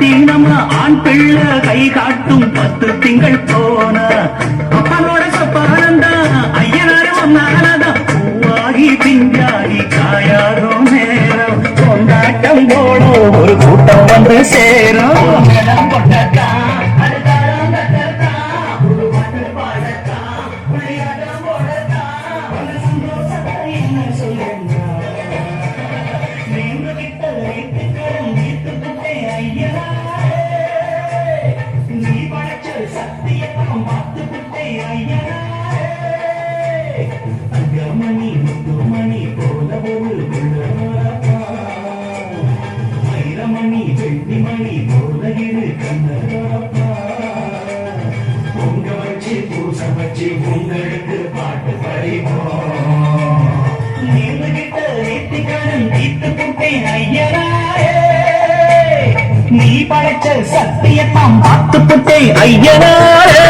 தீனம ஆண் பிள்ளை கை காட்டும் பத்து திங்கள் போன. அப்பனோட சப்பானந்தா ஐயனாரும் ஒன்னானதான் பூவாகி பிஞ்சாகி காயாரும் நேரம். கொண்டாட்டம் போனோம் ஒரு கூட்டம் வந்து சேரும். உங்களுக்கு பாட்டு படிப்போம் நீங்ககிட்ட நேர்த்திக்கடன் தீர்த்து நீ படைச்ச சத்தியத்தான் பார்த்து புட்டை ஐயனாரே.